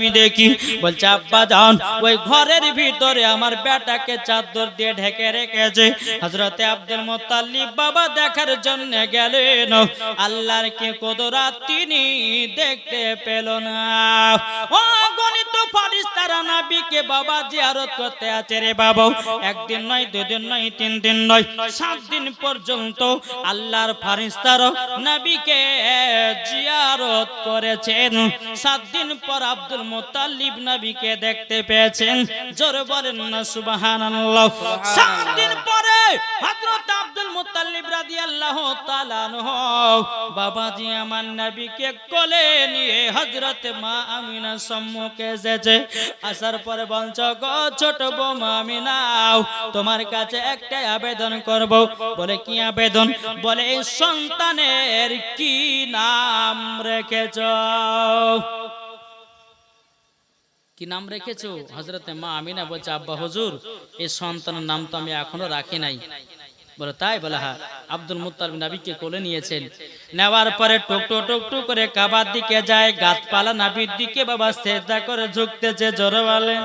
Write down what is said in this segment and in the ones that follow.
আমি দেখি, বলছে, আব্বা যান ওই ঘরের ভিতরে আমার বেটাকে চাদর দিয়ে ঢেকে রেখেছে। হজরতে আব্দুল মোত্তালিব বাবা দেখার জন্য গেলেন। আল্লাহর কে কদরাত তিনি দেখতে পেল না। ও গণিত ফারিস্তারা নাবিকে বাবা জিয়ারত করতে আছে রে বাবা। একদিন নয়, দুদিন নয়, তিন দিন নয়, সাত দিন পর্যন্ত আল্লাহর ফারিস্তারা নবীকে জিয়ারত করেছেন। সাত দিন পর আব্দুল মোতাল্লিব নবীকে দেখতে পেয়েছেন। জোরে বলেন না, সুবহানাল্লাহ। সাত দিন পরে হযরত আব্দুল মোতাল্লিব রাদিয়াল্লাহু তাআলা বাবাজি আমার নবীকে কোলে নিয়ে হযরত মা আমিনা সম্মুখে এসেছে। আসার পরে বলছ, গো ছোট বৌমা আমিনাও তোমার কাছে একটাই আবেদন করব। বলে, কি আবেদন? বলে, এই সন্তানের কি নাম রেখেছ? কি নাম রেখেছো? হজরতে মা আমিনা বলছে আব্বা হজুর এই সন্তানের নাম তো আমি এখনও রাখি নাই। বলে তাই? বলে হা আব্দুল মুত্তালিব নাবিকে কোলে নিয়েছেন। নেওয়ার পরে টুকটো টুকটু করে কাবার দিকে যায় গাছপালা নাবির দিকে বাবা সেজদা করে ঝুঁকতেছে জোরে বলেন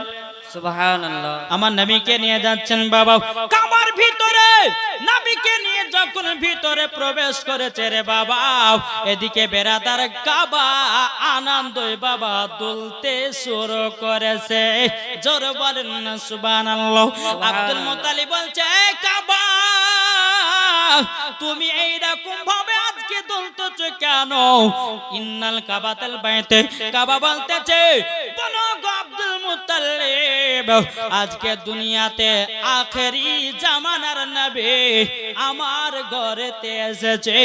আমার নবীকে নিয়ে যাচ্ছেন বাবা। কাবার ভিতরে নবীকে নিয়ে যখন ভিতরে প্রবেশ করেছে রে বাবা এদিকে বেরাদার কাবা আনন্দই বাবা দুলতে শুরু করেছে। জোর বলেন না সুবহানাল্লাহ। আব্দুল মুতালিব বলছে "এই কাবা তুমি এইরকম ভাবে আজকে দুলতেছো কেন? ইন্নাল কাবাতাল বাইতে। কাবা বলতেছে বলো গো আব্দুল মুতাল্লিব আজকে দুনিয়াতে আখেরি জামানার নবী আমার ঘরেতে এসেছে।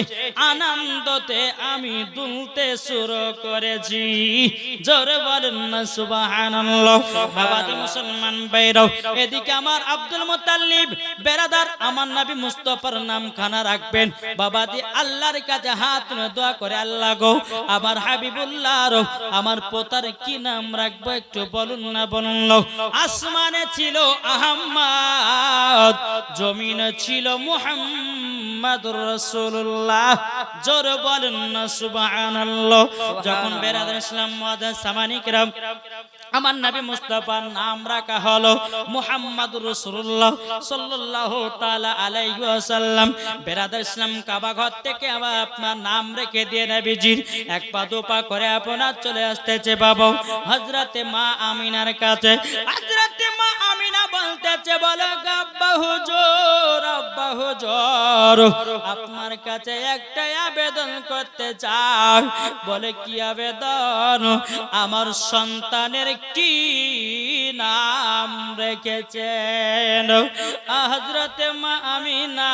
আনন্দতে আমি দুলতে শুরু করেছি। জোরে বলেন মুসলমান বাইরাও এদিকে আমার আব্দুল মুতাল্লিব বেরাদার আমার নবী মুস্তফার নাম খানা রাখবেন। বাবাজি আল্লাহর কাছে হাত তুলে দোয়া করে, আল্লাহ গো, আমার হাবিবুল্লাহ আমার পোতার কি নাম রাখব একটু বলুন না বলুন। আসমানে ছিল আহম্মদ, জমিন ছিল মুহাম্মদ রসুল্লাহ জোর বলেন সুবহানাল্লাহ। যখন বেরাদ ইসলাম সামানিক সামানিকরাম আমার নবী মুস্তাফার নাম রাখা হলো মুহাম্মদ রাসূলুল্লাহ সাল্লাল্লাহু তাআলা আলাইহি ওয়াসাল্লাম। বেরাদার ইসলাম কাবা ঘর থেকে আবার আপনার নাম রেখে দিয়ে নবীজির এক পা দু পা করে আপনার চলে আসতেছে বাবা। হযরতে মা আমিনার কাছে, হযরতে মা আমিনা বলতেছে, বলো গো আব্বা হুজুর আব্বা হুজুর, আপনার কাছে একটাই আবেদন করতে চাই। বলে কি আবেদন? আমার সন্তানের কি নাম রেখেছেন। হজরতে মা আমি না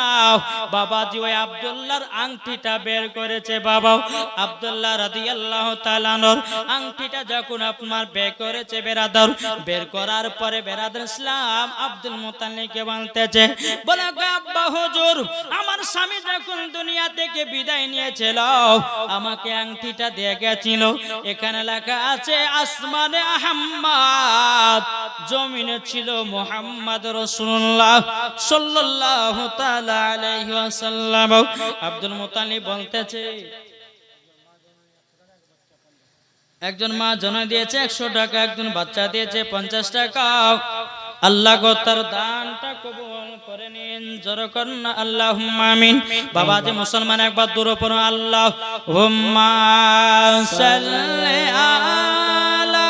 বাবাজি ওই আব্দুল্লাহর আংটিটা বের করেছে বাবা। আব্দুল্লাহ রাদিয়াল্লাহু তাআলার আংটিটা যখন আপনার বের করেছে বেরাদার, বের করার পরে বেরাদার ইসলাম আব্দুল মুতাল্লিবকে বলতেছে, বলে আব্বা হুজুর, আমার স্বামী যখন দুনিয়া থেকে বিদায় নিয়েছিল, আমাকে আংটিটা দিয়ে গেছিল। এখানে লেখা আছে, আসমানে আহম্মদ জমিনে ছিল মোহাম্মদ রসুল্লাহ আলাইহি ওয়াসাল্লাম। আব্দুল মুতালিব বলতেছে, একজন মা জনা দিয়েছে একশো টাকা, একজন বাচ্চা দিয়েছে পঞ্চাশ টাকা। আল্লাহ গো তার দানটা কবুল করে নিন, জোর করুন আল্লাহ আমিন। বাবা যে মুসলমান, একবার দূর পড়ো আল্লাহ সাল্লি আলা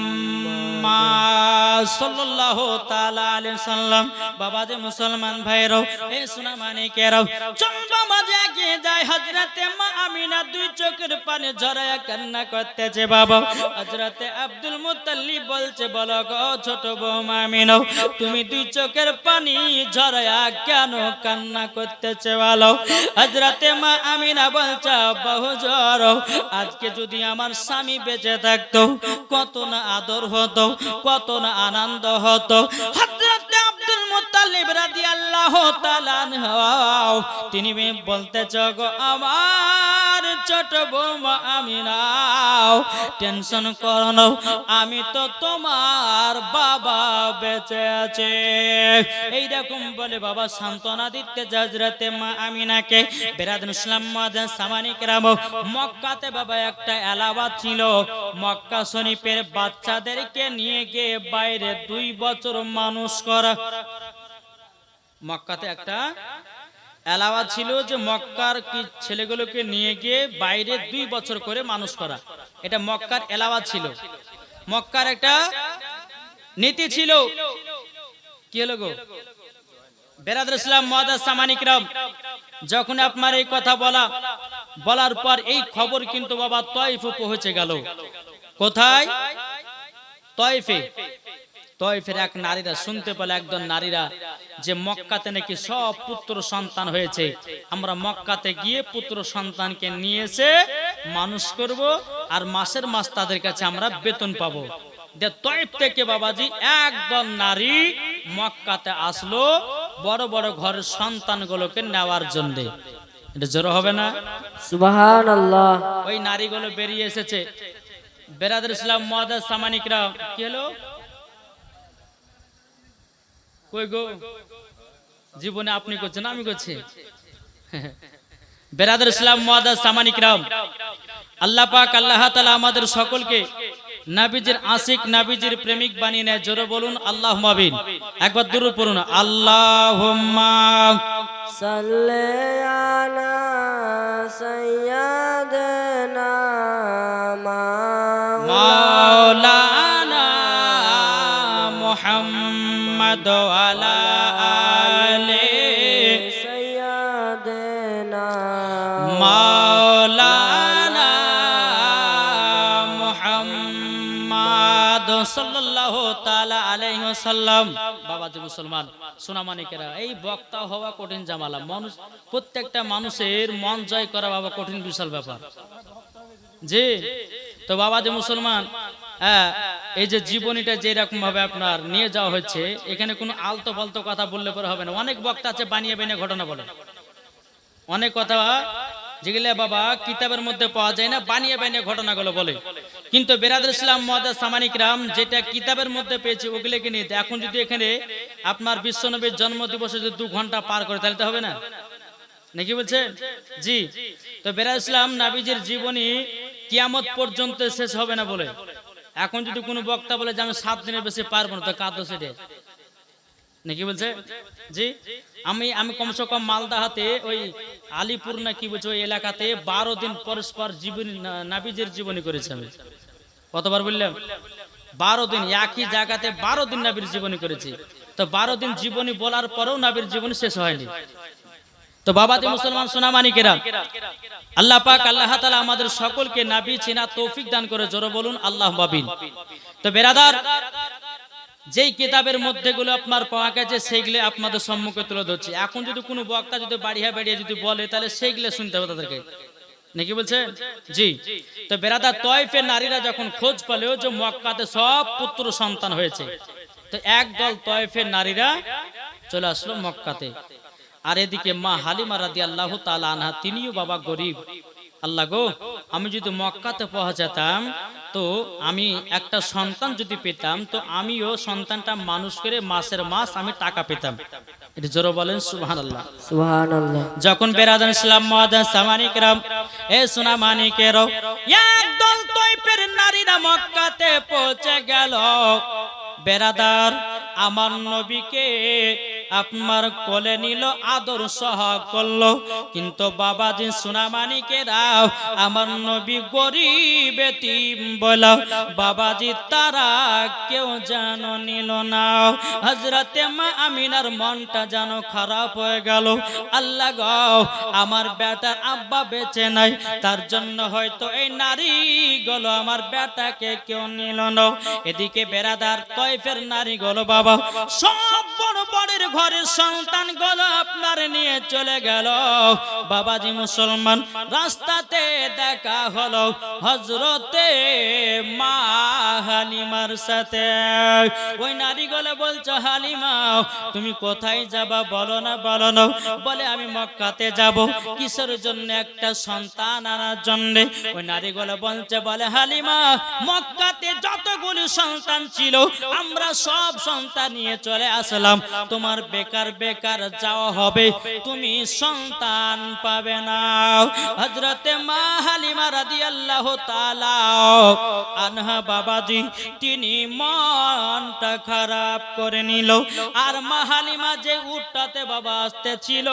বাবা যে মুসলমান ভাইরাও এই সোনা যায়, হযরতে মা আমিনা দুই চোখের ঝরায়া কান্না করতেছে আব্দুল মুত্তালিব বলছে তুমি দুই চোখের পানি ঝরায়া কেন কান্না করতেছে বলো হযরতে মা আমিনা বলছে বহু জ্বর আজকে যদি আমার স্বামী বেঁচে থাকতো, কত না আদর হতো, কত না আনন্দ হতো। হজরত আব্দুল মুত্তালিব মুতাল্লিব রাদিয়াল্লাহু তাআলা আনহু। তিনি বলতেছ, গো আমার ছোট বৌমা আমিনাও টেনশন করো আমি তো তোমার বাবা বেঁচে আছে। এইরকম বলে বাবা সান্ত্বনা দিতে হজরতে মা আমিনাকে বেরাদুল ইসলাম মাদান সামানিক রাম, মক্কাতে বাবা একটা এলাবাদ ছিল। মক্কা শরীফের বাচ্চাদেরকে নিয়ে গিয়ে বাইরে দুই বছর মানুষ করা। মক্কাতে একটা এলাওয়া ছিল যে মক্কার কি ছেলেগুলোকে নিয়ে গিয়ে বাইরে দুই বছর করে মানুষ করা। এটা মক্কার এলাওয়া ছিল। মক্কার একটা নীতি ছিল। কি হলো গো? বেরাদুল ইসলাম সামানিকরাম যখন আপনার এই কথা বলা, বলার পর এই খবর কিন্তু বাবা তয়ফে পৌঁছে গেল। কোথায়? তয়ফে। তয়ফের এক নারীরা শুনতে পেল একদল নারীরা যে মক্কাতে নাকি সব পুত্র সন্তান হয়েছে। আমরা মক্কাতে গিয়ে পুত্র সন্তানকে নিয়ে এসে মানুষ করব আর মাসের মাস তাদের কাছে আমরা বেতন পাবো। যে তয়ফ থেকে বাবাজি একদল নারী মক্কাতে আসলো বড় বড় ঘরের সন্তানগুলোকে নেওয়ার জন্য। এটা জোর হবে না? সুবহান আল্লাহ ওই নারীগুলো বেরিয়ে এসেছে। বেরাদুল ইসলাম মহাদাস সামানিকরা কি হলো? কই গো? জীবনে আপনি করছেন, আমি করছি। বেরাদার ইসলাম মহাদাস সামানিকরাম আল্লাহ পাক, আল্লাহ তাআলা আমাদের সকলকে নাবিজির আশিক, নাবিজির প্রেমিক বানিয়ে নেয়। জোরে বলুন আল্লাহ মাবিন একবার দূর পড়ুন সাল্লি আলা আলাইহি ওয়াসাল্লাম বাবাজি মুসলমান, সোনা মানিকেরা, এই বক্তা হওয়া কঠিন জামালা। মানুষ, প্রত্যেকটা মানুষের মন জয় করা বাবা কঠিন বিশাল ব্যাপার। জি, তো বাবা যে মুসলমান হ্যাঁ এই যে জীবনীটা যে রকম ভাবে আপনার নিয়ে যাওয়া হচ্ছে এখানে কোনো আলতো ফালতো কথা বললে পরে হবে না। অনেক বক্তা আছে, বানিয়ে বানিয়ে ঘটনা বলে। অনেক কথা যেগুলো বাবা, কিতাবের মধ্যে পাওয়া যায় না, বানিয়ে বানিয়ে ঘটনাগুলো বলে। কিন্তু বেরাদুল ইসলাম মহাদাস সামানিকরাম যেটা কিতাবের মধ্যে পেয়েছে ওগুলোকে নিয়ে এখন যদি এখানে আপনার বিশ্বনবীর জন্মদিবসে যদি দু ঘণ্টা পার করে, তাহলে তো হবে না? নাকি বলছেন জি। তো বেরা ইসলাম নাবিজের জীবনী কিয়ামত পর্যন্ত শেষ হবে না বলে। এখন যদি কোনো বক্তা বলে যে আমি সাত দিনের বেশি পারব না, তো কাঁদো সেটে নাকি বলছে? জি? আমি আমি কমসে কম মালদা হাতে ওই আলিপুর না কি বলছে ওই এলাকাতে বারো দিন পরস্পর জীবনী নাবিজের জীবনী করেছি আমি। কতবার বললাম? বারো দিন, একই জায়গাতে বারো দিন নাবির জীবনী করেছি। তো বারো দিন জীবনী বলার পরেও নাবির জীবনী শেষ হয়নি। তো বাবাতে মুসলমান সোনামানিকেরা, আল্লাহ পাক, আল্লাহ তালা আমাদের সকলকে নাবি চেনা তৌফিক দান করে জোরে বলুন আল্লাহ বাবিন তো বেরাদার যেই কিতাবের মধ্যে গুলো আপনার পাওয়া গেছে, সেইগুলো আপনাদের সম্মুখে তুলে ধরছি। এখন যদি কোনো বক্তা যদি বাড়িয়া বাড়িয়ে যদি বলে, তাহলে সেইগুলো শুনতে হবে তাদেরকে। নাকি বলছেন জি। তো বেরাদার তয়ফের নারীরা যখন খোঁজ পেলেও যে মক্কাতে সব পুত্র সন্তান হয়েছে, তো একদল তয়ফের নারীরা চলে আসলো মক্কাতে। আর এদিকে মা হালিমা রাদি আল্লাহ তালা আনহা, তিনিও বাবা গরিব। আল্লাহ গো আমি যদি মক্কাতে পৌঁছাতাম তো আমি একটা সন্তান যদি পেতাম তো আমিও সন্তানটা মানুষ করে মাসের মাস আমি টাকা পেতাম। এটা জোরে বলেন আল্লাহ যখন বেরাদান ইসলাম মহাদান সামানিকরাম এ সোনা মানিকের একদল তৈপের নারীরা মক্কাতে পৌঁছে গেল। বেরাদার আমার নবীকে আপনার কোলে নিল আদর সহ করল। কিন্তু বাবাজি সোনামানিকেরা আমার নবী গরিব বল। বাবাজি তারা কেউ যেন নিল না। হজরতে মা আমিনার মনটা যেন খারাপ হয়ে গেল। আল্লাহ গাও আমার বেটার আব্বা বেঁচে নাই, তার জন্য হয়তো এই নারী গলো আমার বেটাকে কেউ নিল না। এদিকে বেড়াদার তয়ফের নারী গলো বাবা, সব বড়ের ঘরের সন্তানগুলো আপনার নিয়ে চলে গেল। বাবাজি মুসলমান, রাস্তাতে দেখা হলো হজরতে মা হালিমার সাথে। ওই নারীগুলো বলছো, হালিমা, তুমি কোথায় যাবা? বলো না বলো না। বলে, আমি মক্কাতে যাব। কিসের জন্য? একটা সন্তান আনার জন্য। ওই নারীগুলো বলছে, বলে, হালিমা, মক্কাতে যতগুলি সন্তান ছিল, আমরা সব সন্তান নিয়ে চলে আসলাম। তোমার বেকার বেকার যাওয়া হবে, তুমি সন্তান পাবে না। হজরতে মা হালিমা রাদিয়াল্লাহু তাআলা, আনহা বাবাজি, তিনি মনটা খারাপ করে নিল। আর মা হালিমা যে উটটাতে বাবা আসতে ছিল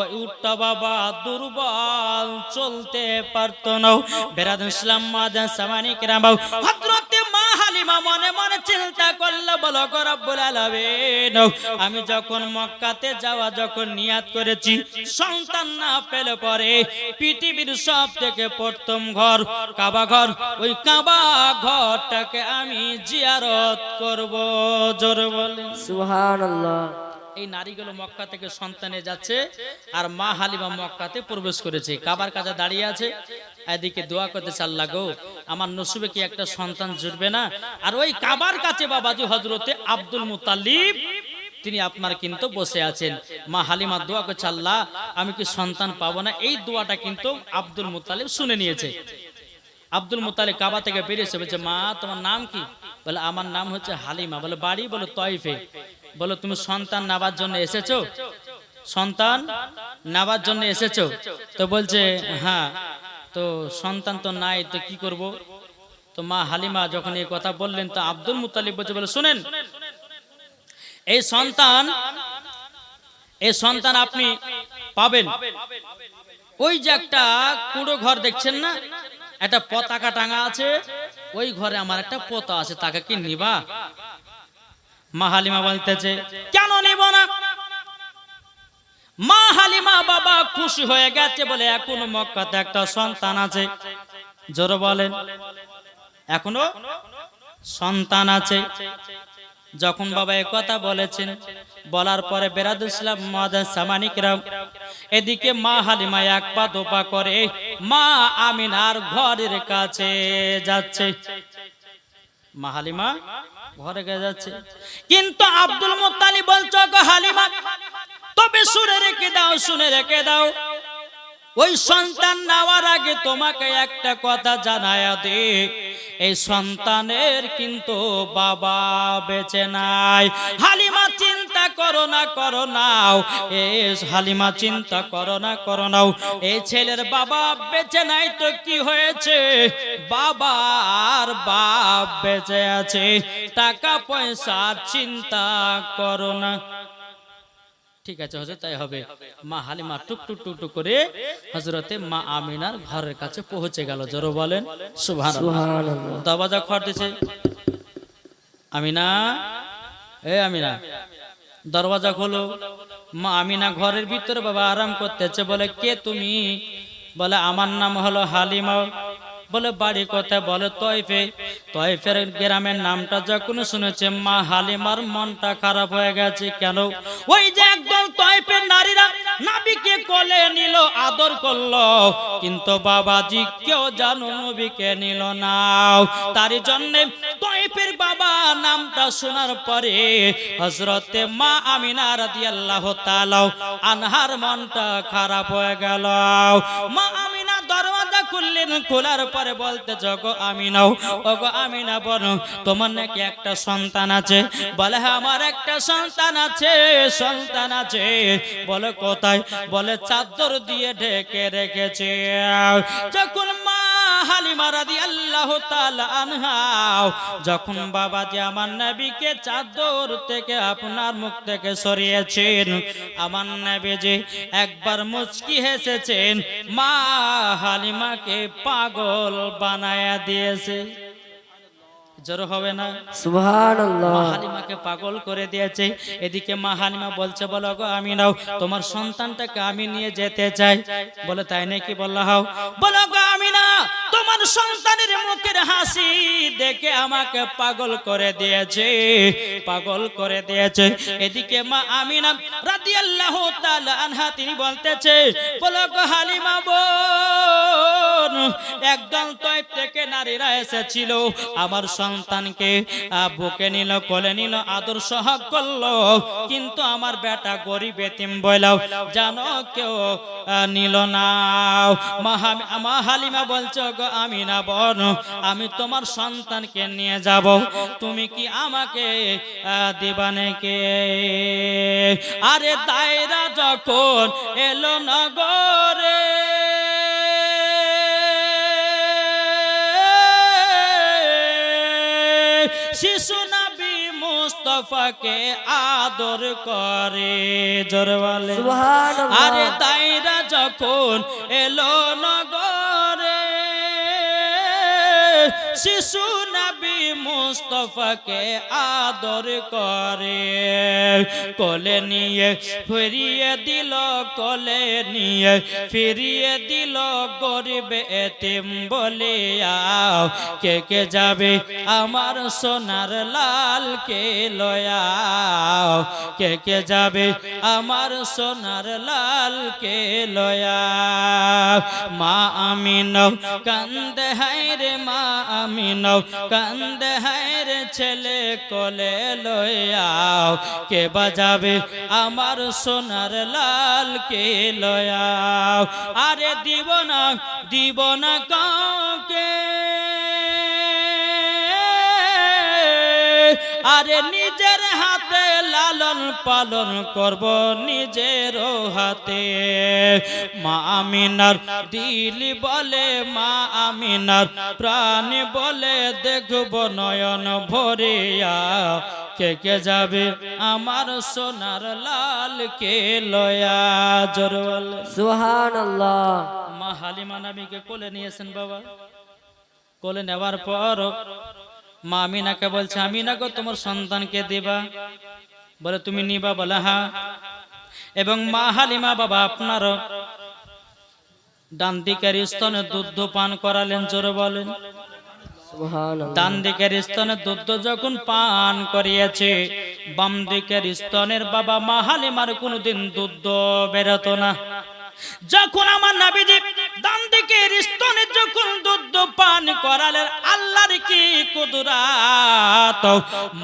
ওই উটটা বাবা দুর্বল চলতে পারতো না। বেরাদ ইসলাম মাদান সামানিক রামাও হযরতে মা হালিমা মনে মনে চিন্তা করল বলো গো রব্বুল আলামিন আমি যখন মক্কাতে যাওয়া যখন নিয়াত করেছি সন্তান না পেলে পরে পৃথিবীর সব থেকে প্রথম ঘর কাবা ঘর। ওই কাবা ঘরটাকে আমি জিয়ারত করব জোর বলেন। সুহান আল্লাহ এই নারীগুলো মক্কা থেকে সন্তানে যাচ্ছে আর মা হালিমা মক্কাতে প্রবেশ করেছে। কাবার কাছে দাঁড়িয়ে আছে। এদিকে দোয়া করতে চাল্লা গো আমার নসুবে কি একটা সন্তান জুটবে না? আর ওই কাবার কাছে বাবাজি হজরতে আব্দুল মুতালিব তিনি আপনার কিন্তু বসে আছেন। মা হালিমা দোয়া করছে, আল্লাহ, আমি কি সন্তান পাবো না? এই দোয়াটা কিন্তু আব্দুল মুতালিব শুনে নিয়েছে। আব্দুল মুতালিব কাবা থেকে বেরিয়েছে বলছে, মা, তোমার নাম কি? বলে, আমার নাম হচ্ছে হালিমা। বলে, বাড়ি বলে তয়ফে। বলো, তুমি সন্তান নেবার জন্য এসেছ? সন্তান নেবার জন্য এসেছ? তো বলছে হ্যাঁ। তো সন্তান তো নাই, তো কি করব? তো মা হালিমা যখন এই কথা বললেন, তো আব্দুল মুতালিব বলছে, বলে, শুনেন এই সন্তান এই সন্তান আপনি পাবেন। ওই যে একটা কুড়ো ঘর দেখছেন না? একটা পতাকা টাঙা আছে। ওই ঘরে আমার একটা পোতা আছে, তাকে কি নিবা? মা হালিমা বলতেছে, কেন নিব না? মা হালিমা বাবা খুশি হয়ে গেছে বলে এখনও মক্কাতে একটা সন্তান আছে। জোর বলেন, এখনও সন্তান আছে। যখন বাবা কথা বলেছেন, বলার পরে বেরাদ ইসলাম মাদান সামানিকরাম এদিকে মা হালিমা এক পা দোপা করে, মা আমিনার ঘরের কাছে যাচ্ছে। মা হালিমা ঘরে গিয়ে যাচ্ছে। কিন্তু আব্দুল মুত্তালিব বলছো গো হালিমা, তবে শুনে রেখে দাও, শুনে রেখে দাও। ওই সন্তান নেওয়ার আগে তোমাকে একটা কথা জানায় দে এই সন্তানের কিন্তু বাবা বেঁচে নাই। হালিমা চিন্তা করো না, করো নাও। এ হালিমা চিন্তা করো না, করো নাও। এই ছেলের বাবা বেঁচে নাই তো কি হয়েছে? বাবা আর বাপ বেঁচে আছে। টাকা পয়সার চিন্তা করো না। ঠিক আছে হজরত তাই হবে। মা হালিমা টুক টুক টুক টুক করে হজরতে মা আমিনার ঘরের কাছে পৌঁছে গেল। জোরো বলেন সুভান দরওয়াজা খড় দিছে। আমিনা এ আমিনা দরওয়াজা খোলো। মা আমিনা ঘরের ভিতরে বাবা আরাম করতেছে। বলে কে তুমি? বলে আমার নাম হলো হালিমা। বলে বাড়ি কোথায় বলে তয়ফে তয়ফের গ্রামের নামটা যখন শুনেছে, মা হালিমার মনটা খারাপ হয়ে গেছে। কেন? ওই যে একদম তয়ফের নারীরা নাবিকে কোলে নিল, আদর করল। কিন্তু বাবাজি কেউ জানো নবীকে নিল না। তার জন্য তয়ফের বাবা নামটা শোনার পরে হজরতে মা আমিনা রাদিয়াল্লাহু তাআলা আনহার মনটা খারাপ হয়ে গেল। মা খুললেন খোলার পরে বলতে জগো আমিনাও, ওগো আমি না বলো তোমার নাকি একটা সন্তান আছে? বলে, আমার একটা সন্তান আছে সন্তান আছে। বলে, কোথায়? বলে, চাদর দিয়ে ঢেকে রেখেছে। যখন হালিমা রাদিয়াল্লাহু তাআলা আনহা, যখন বাবা যে আমার নবীকে চাদর থেকে আপনার মুখ থেকে সরিয়েছেন, আমার নবীজি একবার মুচকি হেসেছেন, মা হালিমাকে পাগল বানায়া দিয়েছে। জোর হবে না। সুবহানাল্লাহ। মা হালিমাকে পাগল করে দিয়েছে। এদিকে মা হালিমা বলছে বলো গো আমি নাও তোমার সন্তানটাকে আমি নিয়ে যেতে চাই। বলে তাই নাকি বললা হাও? বলো গো আমি না তোমার সন্তানের মুখের হাসি দেখে আমাকে পাগল করে দিয়েছে। পাগল করে দিয়েছে। এদিকে মা আমিনা রাদিয়াল্লাহু তাআলা আনহা তিনি বলতেছে বলো গো হালিমা বোন একদম তৈব থেকে নারীরা এসেছিল। আমার সন্তানকে বুকে নিল কোলে নিল আদর সহাগ করল। কিন্তু আমার বেটা গরিব এতিম বইলাও জানো কেউ নিল না। মা বলছো গো আমি না বন আমি তোমার সন্তানকে নিয়ে যাব। তুমি কি আমাকে আহ, দিবা নাকি? আরে দায়রা যখন এলো নগরে শিশু নবী মুস্তফাকে আদর করে জোরওয়ালে আরে তাইরা যখন এলো নগরে শিশু মুস্তফাকে আদর করে। কোলে নিয়ে ফিরিয়ে দিল, কোলে নিয়ে ফিরিয়ে দিল গরিব এতিম বলিয়া। কে কে যাবে আমার সোনার লাল কে লয়া কে কে যাবে আমার সোনার লাল কে লয়া মা আমিন কান্দে হায় রে মা আমিন কান্দে হায় রে ছেলে কলে লয়াও কে বাজাবে আমার সোনার লাল কে লয়াও আরে দিব না দিব না কাউকে। আরে নিজের হাতে লালন পালন করব নিজের হাতে। মা আমিনার দিলি বলে মা আমিনার প্রাণ বলে দেখব নয়ন ভরিয়া। কে কে যাবে আমার সোনার লাল কে লয়া? জোর। সুবহানাল্লাহ। মা হালিমা নাবিকে কোলে নিয়েছেন বাবা। কোলে নেওয়ার পর মা আমিনাকে বলছে আমিনা গো তোমার সন্তানকে দিবা। বলে তুমি নিবা বলে হা। এবং মা হালিমা বাবা আপনার ডান দিকের স্তনে দুধ পান করালেন জোরে বলেন। ডান দিকের স্তনে দুধ যখন পান করিয়েছে বাম দিকের স্তনের বাবা মা হালিমার কোনোদিন দুধ বেরোতো না। যখন আমার নাবিজি ডান দিকে স্তনে যখন দুধ পান করালেন আল্লাহর কি কুদরাত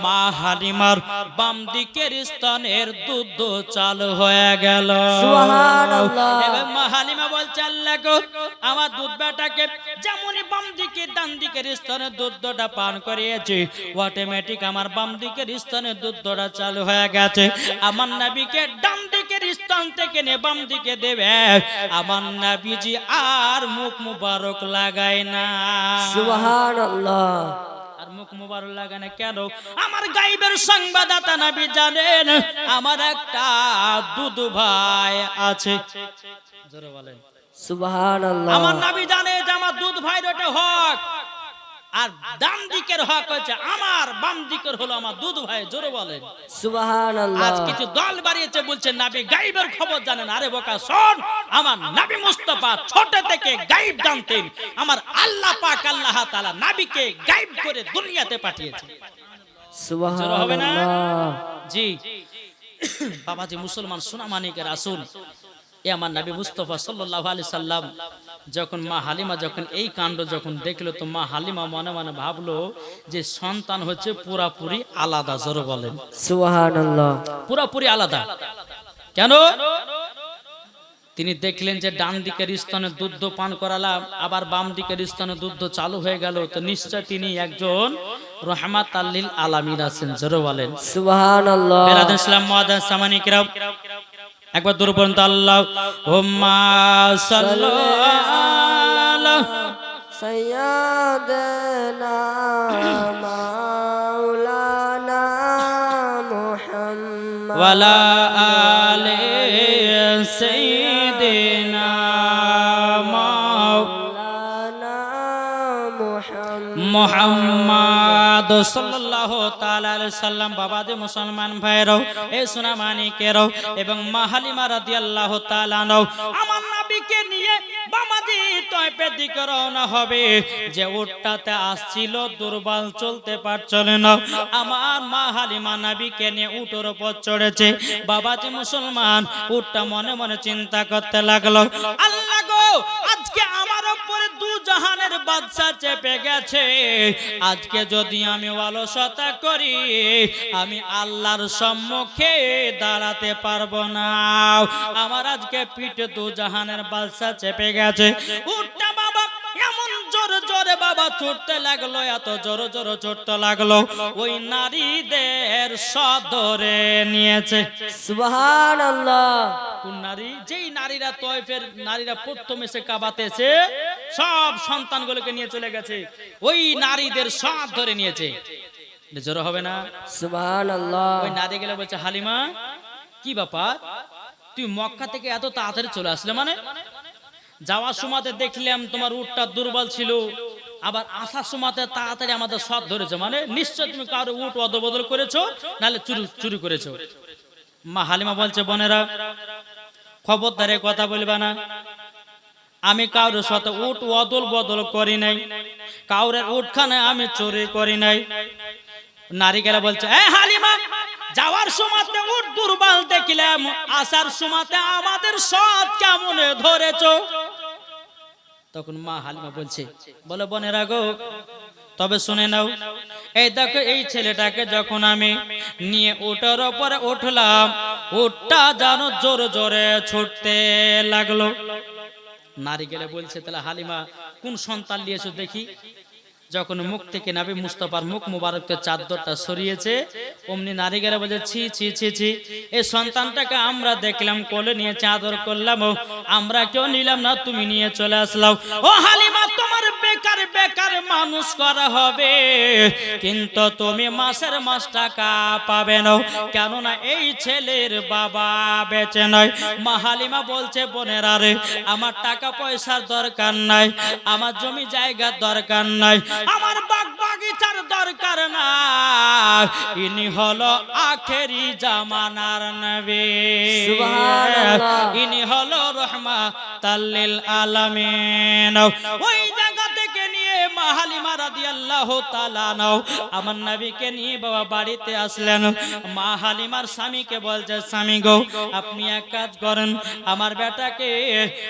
মা হালিমার বাম দিকে রিস্তনের দুধ চালু হয়ে গেল সুবহানাল্লাহ। এবার মা হালিমা বলছে আল্লাহ গো আমার দুধ বেটাকে যেমনই বাম দিকে ডান দিকের স্তনে দুধটা পান করিয়েছে। অটোমেটিক আমার বাম দিকের স্তনে দুধটা চালু হয়ে গেছে। আমার নাবিকে ডান দিকের স্তন থেকে নে বাম দিকে দেবে। আমার নাবিজি আর মুখ মুবারক লাগায় না। সুবহানাল্লাহ। আর মুখ মুবারক লাগায় না কেন? আমার গাইবের সংবাদদাতা নাবি জানেন আমার একটা দুধ ভাই আছে। জোরে বলেন। সুবহানাল্লাহ। আমার নাবি জানে যে আমার দুধ ভাইয়ের ওটা হক। আর ডান দিকের হক হচ্ছে আমার বাম দিকের হলো আমার দুধ ভাই জোরে বলেন। সুবহানাল্লাহ। আজ কিছু দল বাড়িয়েছে বলছে নাবি গাইবের খবর জানেন। আরে বোকা শোন আমার নাবি মুস্তফা ছোট থেকে গাইব জানতেন। আমার আল্লাহ পাক আল্লাহ তাআলা নাবিকে গাইব করে দুনিয়াতে পাঠিয়েছে। হবে না? সুবহানাল্লাহ জি। বাবাজি মুসলমান সোনা মানিকের আসুন। এ আমার নবী মুস্তফা সাল্লাল্লাহু আলাইহি সাল্লাম যখন মা হালিমা যখন এই কাণ্ড যখন দেখল তো মা হালিমা মনে মনে ভাবলো যে সন্তান হচ্ছে পুরাপুরি আলাদা জোরে বলেন। পুরাপুরি আলাদা। কেন? তিনি দেখলেন যে ডান দিকের স্তনে দুধ পান করালাম আবার বাম দিকের স্তনে দুধ চালু হয়ে গেল তো নিশ্চয় তিনি একজন রহমাত আল্লিল আলামিন আছেন জোরে বলেন। কিরাম একবার দূর পর্যন্ত আল্লাহ। হুম্মা সাল্লাল্লাহ সাইয়্যিদানা মাওলানা মুহাম্মদ ওয়ালা আলে সাইয়্যিদিনা মাওলানা মুহাম্মদ মুহাম্মদ সাল্লাল্লাহু মুসলমান যে উটটাতে আসছিল, দুর্বল চলতে পারছিল না। আমার মা হালিমা নবীকে নিয়ে উটের চড়েছে। বাবাজি মুসলমান, উটটা মনে মনে চিন্তা করতে লাগল, আল্লাহ আজকে আমার উপরে দু জাহানের বাদশা চেপে গেছে। আজকে যদি আমি অলসতা করি, আমি আল্লাহর সম্মুখে দাঁড়াতে পারব না। আমার আজকে পিঠে দু জাহানের বাদশা চেপে গেছে। উঠটা বাবা জোরে বাবা ছুটতে লাগল এত জোরে জোরে ছুটতে লাগল। ওই নারীদের সদরে নিয়েছে। কোন নারী? যেই নারীরা তয়ফের নারীরা প্রথম এসে কাবাতেছে সব সন্তানগুলোকে নিয়ে চলে গেছে। ওই নারীদের সব ধরে নিয়েছে। জোর হবে না? ওই নারী গেলে বলছে হালিমা কি ব্যাপার? তুই মক্কা থেকে এত তাড়াতাড়ি চলে আসলে মানে? যাওয়ার সময়তে দেখলাম তোমার উটটা দুর্বল ছিল। আবার আসার সময়তে তাড়াতাড়ি আমাদের সব ধরেছে। মানে নিশ্চয় তুমি কারও উট অদল বদল করেছ, নাহলে চুরি চুরি করেছ। মা হালিমা বলছে, বোনেরা, খবরদারে কথা বলবা না। আমি কারোর সাথে উট অদল বদল করি নাই। কাউরের উটখানে আমি চুরি করি নাই। নারিকেলা বলছে, এ হালিমা, যাওয়ার সময়তে উট দুর্বল দেখলাম। আসার সময়তে আমাদের সৎ কেমন ধরেছো? তখন মা হালিমা বলছে, বলে বোনেরা গো, তবে শুনে নাও। এই দেখো, এই ছেলেটাকে যখন আমি নিয়ে ওটার ওপরে উঠলাম, ওটা যেন জোরে জোরে ছুটতে লাগল। নারী গেলে বলছে, তাহলে হালিমা, কোন সন্তান নিয়েছো দেখি? যখন মুখ থেকে নাবি মুস্তফার মুখ মুবারককে চাদরটা সরিয়েছে, অমনি নারী গেলে বলছে ছি ছি ছি ছি এই সন্তানটাকে আমরা দেখলাম, কোলে নিয়ে চাদর করলাম আমরা কেউ নিলাম না, তুমি নিয়ে চলে আসলাম। ও হালিমা, তোমার বেকার বেকার মানুষ করা হবে, কিন্তু তুমি মাসের মাস টাকা পাবে না, কেননা এই ছেলের বাবা বেঁচে নয়। মা হালিমা বলছে, বোনেরা রে, আমার টাকা পয়সার দরকার নাই, আমার জমি জায়গার দরকার নাই আমার বাগ বাগিচার দরকার না। ইনি হলো আখেরি জামানার নবী। ইনি হলো রহমা তাল্লিল আলামিন। ওই স্বামী গো, আপনি এক কাজ করেন, আমার বেটাকে,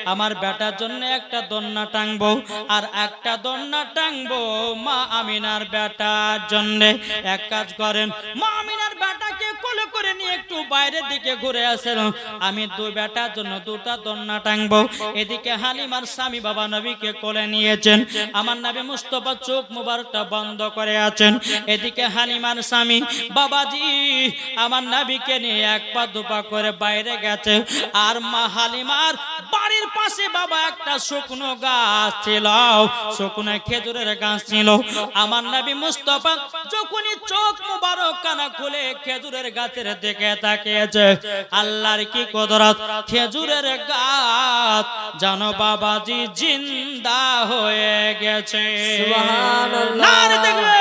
আমার বেটার জন্য একটা দন্না টাঙবো, আর একটা দন্না টাঙবো মা আমিনার বেটার জন্য। এক কাজ করেন, মা আমিনার বেটাকে করে নিয়ে একটু বাইরের দিকে ঘুরে আসেন। আমি দুই বেটার জন্য দুটা দন্না টাংবো এদিকে হালিমার স্বামী বাবা নবীকে কোলে নিয়েছেন। আমার নবী মুস্তফা চোখ মুবারকটা বন্ধ করে আছেন। এদিকে হালিমার স্বামী, বাবাজি, আমার নবীকে নিয়ে এক পা দুপা করে বাইরে গেছে। আর মা হালিমার বাড়ির পাশে বাবা একটা শুকনো গাছ ছিল। শুকনো খেজুরের গাছ ছিল। আমার নবী মুস্তফা যখনই চোখ মুবারক কানা খুলে খেজুরের গাছের দিকে তাকিয়েছে। আল্লাহর কি কদরত? খেজুরের গাছ। যেন বাবাজি জিন্দা হয়ে গেছে। দেখবে